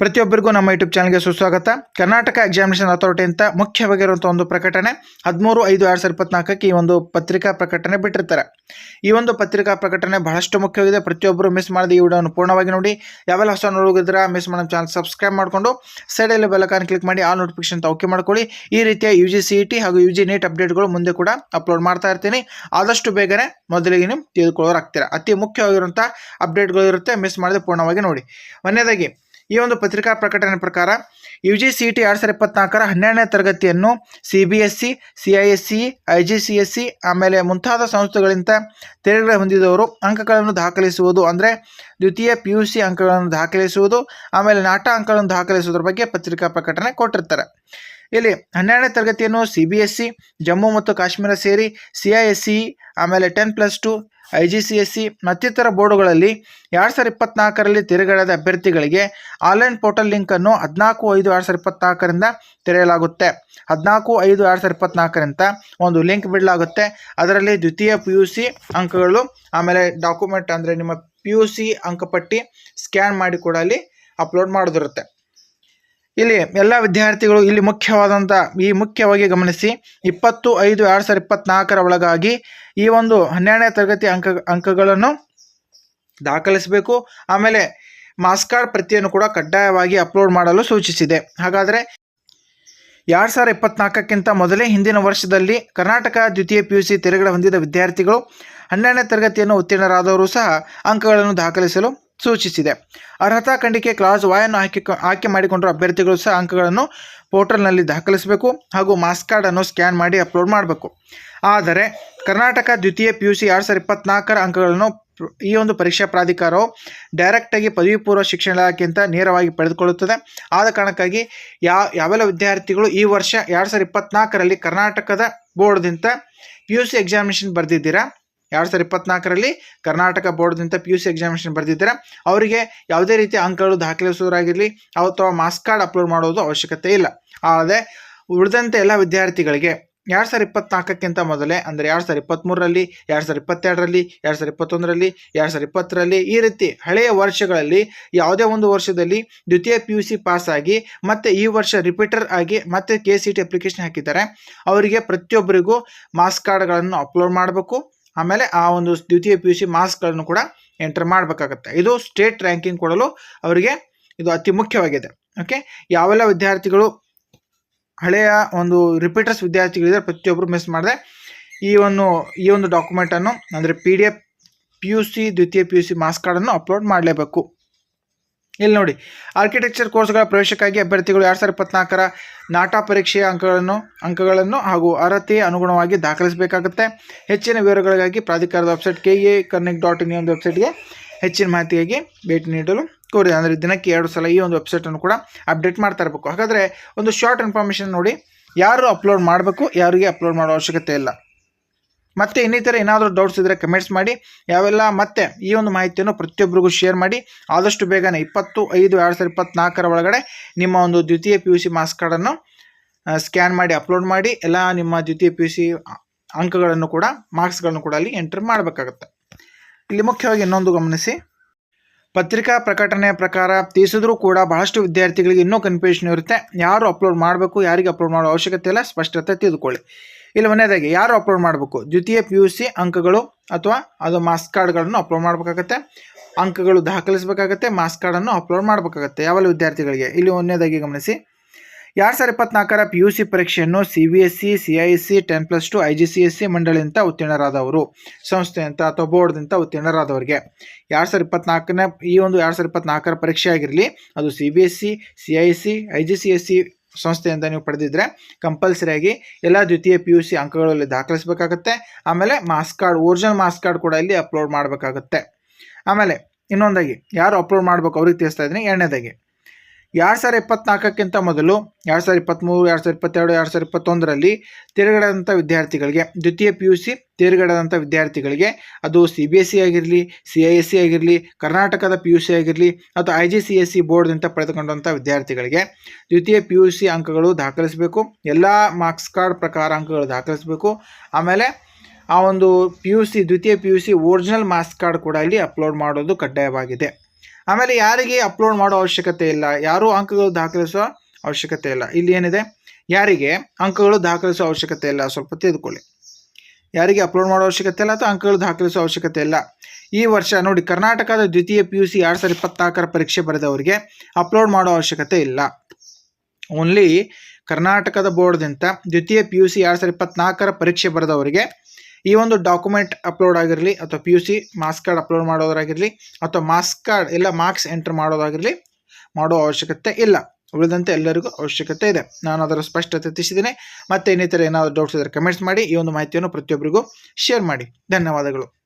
ಪ್ರತಿಯೊಬ್ಬರಿಗೂ ನಮ್ಮ ಯೂಟ್ಯೂಬ್ ಚಾನಲ್ಗೆ ಸುಸ್ವಾಗತ. ಕರ್ನಾಟಕ ಎಕ್ಸಾಮಿನೇಷನ್ ಅಥಾರಿಟಿ ಅಂತ ಮುಖ್ಯವಾಗಿರುವಂಥ ಒಂದು ಪ್ರಕಟಣೆ, ಹದಿಮೂರು ಐದು ಎರಡು ಸಾವಿರದ ಇಪ್ಪತ್ನಾಲ್ಕಕ್ಕೆ ಈ ಒಂದು ಪತ್ರಿಕಾ ಪ್ರಕಟಣೆ ಬಿಟ್ಟಿರ್ತಾರೆ. ಈ ಒಂದು ಪತ್ರಿಕಾ ಪ್ರಕಟಣೆ ಬಹಳಷ್ಟು ಮುಖ್ಯವಾಗಿದೆ. ಪ್ರತಿಯೊಬ್ಬರು ಮಿಸ್ ಮಾಡಿದ ಈ ವಿಡಿಯೋವನ್ನು ಪೂರ್ಣವಾಗಿ ನೋಡಿ. ಯಾವೆಲ್ಲ ಹೊಸ ನೋಡಿದ್ರೆ ಮಿಸ್ ಮಾಡೋ ಚಾನಲ್ ಸಬ್ಸ್ಕ್ರೈಬ್ ಮಾಡಿಕೊಂಡು ಸೈಡಲ್ಲಿ ಬೆಲಕಾನ್ ಕ್ಲಿಕ್ ಮಾಡಿ ಆಲ್ ನೋಟಿಫಿಕೇಶನ್ ಓಕೆ ಮಾಡ್ಕೊಳ್ಳಿ. ಈ ರೀತಿಯ ಯು ಜಿ ಸಿ ಟಿ ಹಾಗೂ ಯು ಜಿ ನೀಟ್ ಅಪ್ಡೇಟ್ಗಳು ಮುಂದೆ ಕೂಡ ಅಪ್ಲೋಡ್ ಮಾಡ್ತಾ ಇರ್ತೀನಿ. ಆದಷ್ಟು ಬೇಗನೆ ಮೊದಲಿಗೆ ನೀವು ತಿಳಿದುಕೊಳ್ಳೋರಾಗ್ತೀರಾ. ಅತಿ ಮುಖ್ಯವಾಗಿರುವಂಥ ಅಪ್ಡೇಟ್ಗಳು ಇರುತ್ತೆ ಮಿಸ್ ಮಾಡದೆ ಪೂರ್ಣವಾಗಿ ನೋಡಿ. ಒಂದನೇದಾಗಿ ಈ ಒಂದು ಪತ್ರಿಕಾ ಪ್ರಕಟಣೆ ಪ್ರಕಾರ ಯು ಜಿ ಸಿ ಟಿ ಎರಡು ಸಾವಿರದ ಇಪ್ಪತ್ನಾಲ್ಕರ ಹನ್ನೆರಡನೇ ತರಗತಿಯನ್ನು C B S C C I S C I G C S C ಆಮೇಲೆ ಮುಂತಾದ ಸಂಸ್ಥೆಗಳಿಂದ ತೆರಿಗೆ ಹೊಂದಿದವರು. ಅಂಕಗಳನ್ನು ದಾಖಲಿಸುವುದು ಅಂದರೆ ದ್ವಿತೀಯ ಪಿ ಯು ಸಿ ಅಂಕಗಳನ್ನು ದಾಖಲಿಸುವುದು, ಆಮೇಲೆ ನಾಟ ಅಂಕಗಳನ್ನು ದಾಖಲಿಸುವುದರ ಬಗ್ಗೆ ಪತ್ರಿಕಾ ಪ್ರಕಟಣೆ ಕೊಟ್ಟಿರ್ತಾರೆ. ಇಲ್ಲಿ ಹನ್ನೆರಡನೇ ತರಗತಿಯನ್ನು C B S C Jammu ಮತ್ತು ಕಾಶ್ಮೀರ ಸೇರಿ ಸಿ ಐ ಎಸ್ ಸಿ ಆಮೇಲೆ ten plus two I G C S C ಮತ್ತಿತರ ಬೋರ್ಡುಗಳಲ್ಲಿ ಎರಡು ಸಾವಿರದ ಇಪ್ಪತ್ನಾಲ್ಕರಲ್ಲಿ ತೆರೆಗಡದ ಅಭ್ಯರ್ಥಿಗಳಿಗೆ ಆನ್ಲೈನ್ ಪೋರ್ಟಲ್ ಲಿಂಕನ್ನು ಹದಿನಾಲ್ಕು ಐದು ಎರಡು ಸಾವಿರದ ಇಪ್ಪತ್ನಾಲ್ಕರಿಂದ ತೆರೆಯಲಾಗುತ್ತೆ. ಹದಿನಾಲ್ಕು ಐದು ಎರಡು ಸಾವಿರದ ಇಪ್ಪತ್ನಾಲ್ಕರಿಂದ ಒಂದು ಲಿಂಕ್ ಬಿಡಲಾಗುತ್ತೆ. ಅದರಲ್ಲಿ ದ್ವಿತೀಯ ಪಿ ಯು ಸಿ ಅಂಕಗಳು, ಆಮೇಲೆ ಡಾಕ್ಯುಮೆಂಟ್ ಅಂದರೆ ನಿಮ್ಮ ಪಿ ಯು ಸಿ ಅಂಕಪಟ್ಟಿ ಸ್ಕ್ಯಾನ್ ಮಾಡಿ ಕೂಡ ಅಲ್ಲಿ ಅಪ್ಲೋಡ್ ಮಾಡೋದಿರುತ್ತೆ. ಇಲ್ಲಿ ಎಲ್ಲ ವಿದ್ಯಾರ್ಥಿಗಳು ಇಲ್ಲಿ ಮುಖ್ಯವಾದಂಥ ಈ ಮುಖ್ಯವಾಗಿ ಗಮನಿಸಿ ಇಪ್ಪತ್ತು ಐದು ಎರಡು ಸಾವಿರದ ಇಪ್ಪತ್ತ್ನಾಲ್ಕರ ಒಳಗಾಗಿ ಈ ಒಂದು ಹನ್ನೆರಡನೇ ತರಗತಿ ಅಂಕ, ಅಂಕಗಳನ್ನು ದಾಖಲಿಸಬೇಕು. ಆಮೇಲೆ ಮಾಸ್ ಕಾರ್ಡ್ ಪ್ರತಿಯನ್ನು ಕೂಡ ಕಡ್ಡಾಯವಾಗಿ ಅಪ್ಲೋಡ್ ಮಾಡಲು ಸೂಚಿಸಿದೆ. ಹಾಗಾದರೆ ಎರಡು ಸಾವಿರದ ಇಪ್ಪತ್ನಾಲ್ಕಕ್ಕಿಂತ ಮೊದಲೇ ಹಿಂದಿನ ವರ್ಷದಲ್ಲಿ ಕರ್ನಾಟಕ ದ್ವಿತೀಯ ಪಿ ಯು ಸಿ ತೆರೆಗಡೆ ಹೊಂದಿದ ವಿದ್ಯಾರ್ಥಿಗಳು ಹನ್ನೆರಡನೇ ತರಗತಿಯನ್ನು ಉತ್ತೀರ್ಣರಾದವರು ಸಹ ಅಂಕಗಳನ್ನು ದಾಖಲಿಸಲು ಸೂಚಿಸಿದೆ. ಅರ್ಹತಾ ಖಂಡಿಕೆ ಕ್ಲಾಸ್ ವಾಯನ್ನು ಆಯ್ಕೆ ಆಯ್ಕೆ ಮಾಡಿಕೊಂಡಿರುವ ಅಭ್ಯರ್ಥಿಗಳು ಸಹ ಅಂಕಗಳನ್ನು ಪೋರ್ಟಲ್ನಲ್ಲಿ ದಾಖಲಿಸಬೇಕು ಹಾಗೂ ಮಾಸ್ ಕಾರ್ಡನ್ನು ಸ್ಕ್ಯಾನ್ ಮಾಡಿ ಅಪ್ಲೋಡ್ ಮಾಡಬೇಕು. ಆದರೆ ಕರ್ನಾಟಕ ದ್ವಿತೀಯ ಪಿ ಯು ಸಿ ಎರಡು ಸಾವಿರದ ಇಪ್ಪತ್ನಾಲ್ಕರ ಅಂಕಗಳನ್ನು ಈ ಒಂದು ಪರೀಕ್ಷಾ ಪ್ರಾಧಿಕಾರವು ಡೈರೆಕ್ಟಾಗಿ ಪದವಿ ಪೂರ್ವ ಶಿಕ್ಷಣ ಇಲಾಖೆಯಿಂದ ನೇರವಾಗಿ ಪಡೆದುಕೊಳ್ಳುತ್ತದೆ. ಆದ ಕಾರಣಕ್ಕಾಗಿ ಯಾವ ಯಾವೆಲ್ಲ ವಿದ್ಯಾರ್ಥಿಗಳು ಈ ವರ್ಷ ಎರಡು ಸಾವಿರದ ಇಪ್ಪತ್ನಾಲ್ಕರಲ್ಲಿ ಕರ್ನಾಟಕದ ಬೋರ್ಡ್ದಿಂದ ಪಿ ಯು ಸಿ ಎಕ್ಸಾಮಿನೇಷನ್ ಬರೆದಿದ್ದೀರಾ? ಎರಡು ಸಾವಿರದ ಇಪ್ಪತ್ನಾಲ್ಕರಲ್ಲಿ ಕರ್ನಾಟಕ ಬೋರ್ಡ್ದಿಂದ ಪಿ ಯು ಸಿ ಎಕ್ಸಾಮಿನೇಷನ್ ಬರೆದಿದ್ದಾರೆ. ಅವರಿಗೆ ಯಾವುದೇ ರೀತಿ ಅಂಕಗಳು ದಾಖಲಿಸುವುದಾಗಿರಲಿ ಅಥವಾ ಮಾಸ್ ಕಾರ್ಡ್ ಅಪ್ಲೋಡ್ ಮಾಡೋದು ಅವಶ್ಯಕತೆ ಇಲ್ಲ. ಆದರೆ ಉಳಿದಂತೆ ಎಲ್ಲ ವಿದ್ಯಾರ್ಥಿಗಳಿಗೆ ಎರಡು ಸಾವಿರದ ಇಪ್ಪತ್ನಾಲ್ಕಕ್ಕಿಂತ ಮೊದಲೇ, ಅಂದರೆ ಎರಡು ಸಾವಿರದ ಇಪ್ಪತ್ತ್ಮೂರರಲ್ಲಿ ಎರಡು ಸಾವಿರದ ಇಪ್ಪತ್ತೆರಡರಲ್ಲಿ, ಎರಡು ಸಾವಿರದ ಇಪ್ಪತ್ತೊಂದರಲ್ಲಿ, ಎರಡು ಸಾವಿರದ ಇಪ್ಪತ್ತರಲ್ಲಿ ಈ ರೀತಿ ಹಳೆಯ ವರ್ಷಗಳಲ್ಲಿ ಯಾವುದೇ ಒಂದು ವರ್ಷದಲ್ಲಿ ದ್ವಿತೀಯ ಪಿ ಯು ಸಿ ಪಾಸಾಗಿ ಮತ್ತು ಈ ವರ್ಷ ರಿಪೀಟರ್ ಆಗಿ ಮತ್ತೆ ಕೆ ಸಿ ಟಿ ಅಪ್ಲಿಕೇಶನ್ ಹಾಕಿದ್ದಾರೆ. ಅವರಿಗೆ ಪ್ರತಿಯೊಬ್ಬರಿಗೂ ಮಾಸ್ ಕಾರ್ಡ್ಗಳನ್ನು ಅಪ್ಲೋಡ್ ಮಾಡಬೇಕು. ಆಮೇಲೆ ಆ ಒಂದು ದ್ವಿತೀಯ ಪಿ ಯು ಸಿ ಮಾರ್ಕ್ಸ್ಗಳನ್ನು ಕೂಡ ಎಂಟರ್ ಮಾಡಬೇಕಾಗತ್ತೆ. ಇದು ಸ್ಟೇಟ್ ರ್ಯಾಂಕಿಂಗ್ ಕೊಡಲು ಅವರಿಗೆ ಇದು ಅತಿ ಮುಖ್ಯವಾಗಿದೆ. ಓಕೆ ಯಾವೆಲ್ಲ ವಿದ್ಯಾರ್ಥಿಗಳು ಹಳೆಯ ಒಂದು ರಿಪೀಟರ್ಸ್ ವಿದ್ಯಾರ್ಥಿಗಳಿದ್ದಾರೆ ಪ್ರತಿಯೊಬ್ಬರು ಮಿಸ್ ಮಾಡಿದೆ, ಈ ಒಂದು ಈ ಒಂದು ಡಾಕ್ಯುಮೆಂಟನ್ನು ಅಂದರೆ P D F P U C ದ್ವಿತೀಯ ಪಿ ಯು ಸಿ ಮಾರ್ಕ್ಸ್ ಕಾರ್ಡನ್ನು ಅಪ್ಲೋಡ್ ಮಾಡಲೇಬೇಕು. ಇಲ್ಲಿ ನೋಡಿ. ಆರ್ಕಿಟೆಕ್ಚರ್ ಕೋರ್ಸ್ಗಳ ಪ್ರವೇಶಕ್ಕಾಗಿ ಅಭ್ಯರ್ಥಿಗಳು ಎರಡು ಸಾವಿರದ ಇಪ್ಪತ್ನಾಲ್ಕರ ನಾಟಾ ಪರೀಕ್ಷೆಯ ಅಂಕಗಳನ್ನು ಅಂಕಗಳನ್ನು ಹಾಗೂ ಅರ್ಹತೆಯ ಅನುಗುಣವಾಗಿ ದಾಖಲಿಸಬೇಕಾಗುತ್ತೆ. ಹೆಚ್ಚಿನ ವಿವರಗಳಿಗಾಗಿ ಪ್ರಾಧಿಕಾರದ website K A kar nic dot in ಒಂದು ವೆಬ್ಸೈಟ್ಗೆ ಹೆಚ್ಚಿನ ಮಾಹಿತಿಗಾಗಿ ಭೇಟಿ ನೀಡಲು ಕೋರಿದೆ. ಅಂದರೆ ದಿನಕ್ಕೆ ಎರಡು ಸಲ ಈ ಒಂದು ವೆಬ್ಸೈಟನ್ನು ಕೂಡ ಅಪ್ಡೇಟ್ ಮಾಡ್ತಾ ಇರಬೇಕು. ಹಾಗಾದರೆ ಒಂದು ಶಾರ್ಟ್ ಇನ್ಫಾರ್ಮೇಷನ್ ನೋಡಿ. ಯಾರು ಅಪ್ಲೋಡ್ ಮಾಡಬೇಕು, ಯಾರಿಗೆ ಅಪ್ಲೋಡ್ ಮಾಡೋ ಅವಶ್ಯಕತೆ ಇಲ್ಲ. ಮತ್ತೆ ಇನ್ನಿತರ ಏನಾದರೂ ಡೌಟ್ಸ್ ಇದ್ದರೆ ಕಮೆಂಟ್ಸ್ ಮಾಡಿ. ಯಾವೆಲ್ಲ ಮತ್ತೆ ಈ ಒಂದು ಮಾಹಿತಿಯನ್ನು ಪ್ರತಿಯೊಬ್ಬರಿಗೂ ಶೇರ್ ಮಾಡಿ. ಆದಷ್ಟು ಬೇಗನೆ ಇಪ್ಪತ್ತು, ಐದು, ಎರಡು ಸಾವಿರದ ಇಪ್ಪತ್ತ್ನಾಲ್ಕರ ಒಳಗಡೆ ನಿಮ್ಮ ಒಂದು ದ್ವಿತೀಯ ಪಿ ಯು ಸಿ ಮಾರ್ಕ್ಸ್ ಕಾರ್ಡನ್ನು ಸ್ಕ್ಯಾನ್ ಮಾಡಿ ಅಪ್ಲೋಡ್ ಮಾಡಿ. ಎಲ್ಲ ನಿಮ್ಮ ದ್ವಿತೀಯ ಪಿ ಯು ಸಿ ಅಂಕಗಳನ್ನು ಕೂಡ ಮಾರ್ಕ್ಸ್ಗಳನ್ನು ಕೂಡ ಅಲ್ಲಿ ಎಂಟರ್ ಮಾಡಬೇಕಾಗುತ್ತೆ. ಇಲ್ಲಿ ಮುಖ್ಯವಾಗಿ ಇನ್ನೊಂದು ಗಮನಿಸಿ. ಪತ್ರಿಕಾ ಪ್ರಕಟಣೆಯ ಪ್ರಕಾರ ತಿಳಿಸಿದ್ರೂ ಕೂಡ ಬಹಳಷ್ಟು ವಿದ್ಯಾರ್ಥಿಗಳಿಗೆ ಇನ್ನೂ ಕನ್ಫ್ಯೂಷನ್ ಇರುತ್ತೆ. ಯಾರು ಅಪ್ಲೋಡ್ ಮಾಡಬೇಕು, ಯಾರಿಗೆ ಅಪ್ಲೋಡ್ ಮಾಡೋ ಅವಶ್ಯಕತೆ ಇಲ್ಲ. ಸ್ಪಷ್ಟತೆ ತಿಳಿದುಕೊಳ್ಳಿ. ಇಲ್ಲಿ ಮನೆಯದಾಗಿ ಯಾರು ಅಪ್ಲೋಡ್ ಮಾಡಬೇಕು? ದ್ವಿತೀಯ ಪಿ ಯು ಸಿ ಅಂಕಗಳು ಅಥವಾ ಅದು ಮಾಸ್ ಕಾರ್ಡ್ಗಳನ್ನು ಅಪ್ಲೋಡ್ ಮಾಡಬೇಕಾಗತ್ತೆ. ಅಂಕಗಳು ದಾಖಲಿಸಬೇಕಾಗತ್ತೆ ಮಾಸ್ ಕಾರ್ಡನ್ನು ಅಪ್ಲೋಡ್ ಮಾಡಬೇಕಾಗತ್ತೆ ಯಾವೆಲ್ಲ ವಿದ್ಯಾರ್ಥಿಗಳಿಗೆ? ಇಲ್ಲಿ ಒಂದನೇದಾಗಿ ಗಮನಿಸಿ. ಎರಡು ಸಾವಿರದ ಇಪ್ಪತ್ನಾಲ್ಕರ ಪಿ ಯು ಸಿ ಪರೀಕ್ಷೆಯನ್ನು C B S C C I S C ten plus two I G C S C ಮಂಡಳಿಯಿಂದ ಉತ್ತೀರ್ಣರಾದವರು? ಸಂಸ್ಥೆಯಿಂದ ಅಥವಾ ಬೋರ್ಡ್ದಿಂದ ಉತ್ತೀರ್ಣರಾದವರಿಗೆ? ಎರಡು ಸಾವಿರದ ಇಪ್ಪತ್ನಾಲ್ಕನೇ, ಈ ಒಂದು ಎರಡು ಸಾವಿರದ ಇಪ್ಪತ್ನಾಲ್ಕರ ಪರೀಕ್ಷೆ ಆಗಿರಲಿ, ಅದು C B S C C I C I G C S C ಸಂಸ್ಥೆಯಿಂದ ನೀವು ಪಡೆದಿದ್ದರೆ ಕಂಪಲ್ಸರಿಯಾಗಿ ಎಲ್ಲ ದ್ವಿತೀಯ ಪಿ ಯು ಸಿ ಅಂಕಗಳಲ್ಲಿ ದಾಖಲಿಸಬೇಕಾಗತ್ತೆ. ಆಮೇಲೆ marks card original marks card ಕೂಡ ಇಲ್ಲಿ ಅಪ್ಲೋಡ್ ಮಾಡಬೇಕಾಗತ್ತೆ. ಆಮೇಲೆ ಇನ್ನೊಂದಾಗಿ ಯಾರು ಅಪ್ಲೋಡ್ ಮಾಡಬೇಕು ಅವ್ರಿಗೆ ತಿಳಿಸ್ತಾ ಇದ್ದೀನಿ. ಎರಡನೇದಾಗಿ ಎರಡು ಸಾವಿರ ಇಪ್ಪತ್ನಾಲ್ಕಕ್ಕಿಂತ ಮೊದಲು, ಎರಡು ಸಾವಿರ ಇಪ್ಪತ್ತ್ಮೂರು ಎರಡು ಸಾವಿರ ಇಪ್ಪತ್ತೆರಡು, ಎರಡು ಸಾವಿರ ಇಪ್ಪತ್ತೊಂದರಲ್ಲಿ ತೇರ್ಗಡೆದಂಥ ವಿದ್ಯಾರ್ಥಿಗಳಿಗೆ, ದ್ವಿತೀಯ ಪಿ ಯು ಸಿ ತೇರ್ಗಡೆದಂಥ ವಿದ್ಯಾರ್ಥಿಗಳಿಗೆ, ಅದು ಸಿ ಬಿ ಎಸ್ ಸಿ ಆಗಿರಲಿ ಸಿ ಐ ಎಸ್ ಸಿ ಆಗಿರಲಿ, ಕರ್ನಾಟಕದ ಪಿ ಯು ಸಿ ಆಗಿರಲಿ, ಅಥವಾ I G C S C ಬೋರ್ಡ್ನಿಂದ ಪಡೆದುಕೊಂಡಂಥ ವಿದ್ಯಾರ್ಥಿಗಳಿಗೆ ದ್ವಿತೀಯ ಪಿ ಯು ಸಿ ಅಂಕಗಳು ದಾಖಲಿಸಬೇಕು. ಎಲ್ಲ ಮಾರ್ಕ್ಸ್ ಕಾರ್ಡ್ ಪ್ರಕಾರ ಅಂಕಗಳು ದಾಖಲಿಸಬೇಕು. ಆಮೇಲೆ ಆ ಒಂದು ಪಿ ಯು ಸಿ ದ್ವಿತೀಯ P U C original marks card ಕೂಡ ಇಲ್ಲಿ ಅಪ್ಲೋಡ್ ಮಾಡೋದು ಕಡ್ಡಾಯವಾಗಿದೆ. ಆಮೇಲೆ ಯಾರಿಗೆ ಅಪ್ಲೋಡ್ ಮಾಡೋ ಅವಶ್ಯಕತೆ ಇಲ್ಲ? ಯಾರೂ ಅಂಕಗಳು ದಾಖಲಿಸೋ ಅವಶ್ಯಕತೆ ಇಲ್ಲ. ಇಲ್ಲಿ ಏನಿದೆ? ಯಾರಿಗೆ ಅಂಕಗಳು ದಾಖಲಿಸೋ ಅವಶ್ಯಕತೆ ಇಲ್ಲ? ಸ್ವಲ್ಪ ತಿಳಿದುಕೊಳ್ಳಿ ಯಾರಿಗೆ ಅಪ್ಲೋಡ್ ಮಾಡೋ ಅವಶ್ಯಕತೆ ಇಲ್ಲ ಅಥವಾ ಅಂಕಗಳು ದಾಖಲಿಸೋ ಅವಶ್ಯಕತೆ ಇಲ್ಲ? ಈ ವರ್ಷ ನೋಡಿ, ಕರ್ನಾಟಕದ ದ್ವಿತೀಯ ಪಿ ಯು ಸಿ ಎರಡು ಸಾವಿರದ ಇಪ್ಪತ್ನಾಲ್ಕರ ಪರೀಕ್ಷೆ ಬರೆದವರಿಗೆ ಅಪ್ಲೋಡ್ ಮಾಡೋ ಅವಶ್ಯಕತೆ ಇಲ್ಲ. ಓನ್ಲಿ ಕರ್ನಾಟಕದ ಬೋರ್ಡ್ದಿಂದ ದ್ವಿತೀಯ ಪಿ ಯು ಸಿ ಎರಡು ಸಾವಿರದ ಇಪ್ಪತ್ನಾಲ್ಕರ ಪರೀಕ್ಷೆ ಬರೆದವರಿಗೆ ಈ ಒಂದು ಡಾಕ್ಯುಮೆಂಟ್ ಅಪ್ಲೋಡ್ ಆಗಿರಲಿ ಅಥವಾ P U C marks card upload ಮಾಡೋದಾಗಿರಲಿ ಅಥವಾ ಮಾರ್ಕ್ಸ್ ಕಾರ್ಡ್ ಇಲ್ಲ ಮಾರ್ಕ್ಸ್ ಎಂಟರ್ ಮಾಡೋದಾಗಿರಲಿ ಮಾಡೋ ಅವಶ್ಯಕತೆ ಇಲ್ಲ. ಉಳಿದಂತೆ ಎಲ್ಲರಿಗೂ ಅವಶ್ಯಕತೆ ಇದೆ. ನಾನು ಅದರ ಸ್ಪಷ್ಟತೆ ತಿಳಿಸಿದ್ದೇನೆ. ಮತ್ತೆ ಇನ್ನಿತರ ಏನಾದರೂ ಡೌಟ್ಸ್ ಇದ್ದರೆ ಕಮೆಂಟ್ಸ್ ಮಾಡಿ. ಈ ಒಂದು ಮಾಹಿತಿಯನ್ನು ಪ್ರತಿಯೊಬ್ಬರಿಗೂ ಶೇರ್ ಮಾಡಿ. ಧನ್ಯವಾದಗಳು.